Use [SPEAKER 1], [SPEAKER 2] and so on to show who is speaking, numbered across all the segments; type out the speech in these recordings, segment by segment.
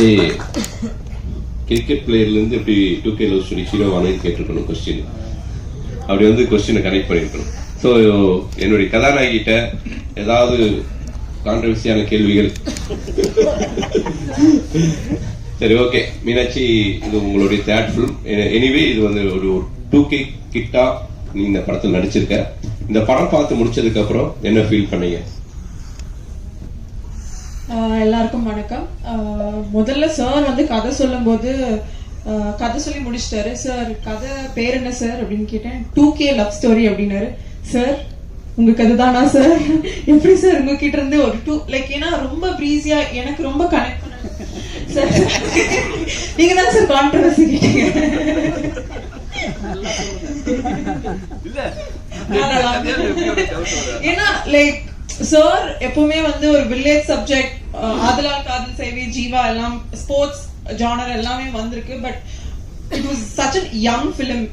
[SPEAKER 1] Meenakshi cricket பிளேயர்லேருந்து எப்படி two K love story hero ஆனது கேட்டிருக்கணும் கொஸ்டின் அப்படி வந்து கொஸ்டினை கனெக்ட் பண்ணியிருக்கணும். ஸோ என்னுடைய கதாநாயகிட்ட ஏதாவது கான்ட்ரவர்சியான கேள்விகள்? சரி ஓகே மீனாட்சி இது உங்களுடைய தேர்ட் ஃபிலிம் எனிவே இது வந்து ஒரு டூ கே கிட்டா நீ இந்த படத்தில் நடிச்சிருக்க. இந்த படம் பார்த்து முடிச்சதுக்கு அப்புறம் என்ன ஃபீல் பண்ணீங்க?
[SPEAKER 2] எல்லாருக்கும் வணக்கம். முதல்ல சார் வந்து கதை சொல்லும்போது கதை சொல்லி முடிச்சிட்டாரு. சார் கதை பேர் என்ன சார் அப்படின்னு கேட்டேன். டூ கே லவ் ஸ்டோரி அப்படின்னாரு. சார் உங்க கதை தானா சார் எப்படி சார் உங்ககிட்ட இருந்து ஒரு டூ லைக் ஏன்னா ரொம்ப ப்ரீஸியா எனக்கு ரொம்ப கனெக்ட் பண்ண சார் நீங்க தான் சார் கான்ட்ரவர்சி கேட்டீங்க. ஏன்னா லைக் சார் எப்பவுமே வந்து ஒரு வில்லேஜ் சப்ஜெக்ட் ஆதலால் காதல் சேவை ஜீவா எல்லாம் ஸ்போர்ட்ஸ் ஜானர் எல்லாமே வந்திருக்கு but it was such a young film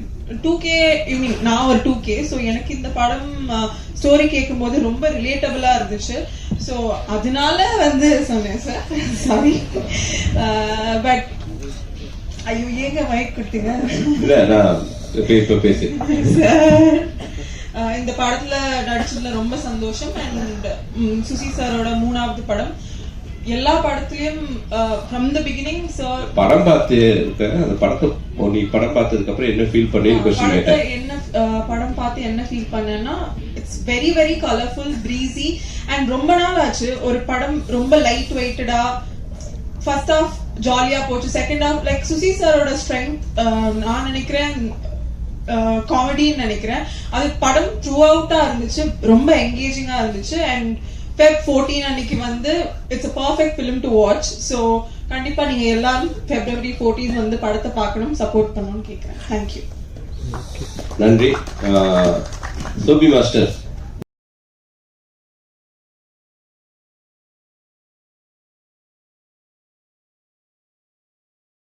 [SPEAKER 2] two K mean நான் ஒரு டூ கே ஸோ எனக்கு இந்த படம் ஸ்டோரி கேட்கும்போது ரொம்ப ரிலேட்டபிளா இருந்துச்சு. ஸோ அதனால வந்து சொன்னேன் சார் சாரி பட் ஐயோ ஏங்க மைக் கொடுத்தீங்க?
[SPEAKER 1] இல்ல நான் பேசு
[SPEAKER 2] சார் இந்த படத்துல நடிச்சதுல ரொம்ப சந்தோஷம். அண்ட் சுசி சாரோட மூணாவது படம். எல்லா படத்துலயும் ஃப்ரம் த பிகினிங் சார்
[SPEAKER 1] படம் பார்த்து இருக்க அந்த படத்தை நீ படம் பார்த்ததுக்கு அப்புறம் என்ன ஃபீல் பண்ணி கொஸ்டின் கேட்டேன்.
[SPEAKER 2] என்ன படம் பார்த்து என்ன ஃபீல் பண்ணேன்னா it's very very colourful breezy and ரொம்ப நாள் ஆச்சு. ஒரு படம் ரொம்ப லைட் வெயிட்டடா ஃபர்ஸ்ட் ஹாஃப் ஜாலியா போச்சு. செகண்ட் ஹாஃப் லைக் சுசி சாரோட ஸ்ட்ரென்த் நான் நினைக்கிறேன் காமெடின்னு நினைக்கிறேன். அது படம் த்ரூ அவுட்டா இருந்துச்சு ரொம்ப என்கேஜிங்கா இருந்துச்சு. அண்ட் ஃபெப் ஃபோர்டீன் அன்னைக்கு வந்து it's a perfect film to watch so கண்டிப்பா நீங்க எல்லாரும் பிப்ரவரி ஃபோர்டீன் வந்து படத்தை பார்க்கணும் சப்போர்ட் பண்ணணும்னு கேட்குறேன் தேங்க்யூ
[SPEAKER 1] நன்றி. சோபி மாஸ்டர்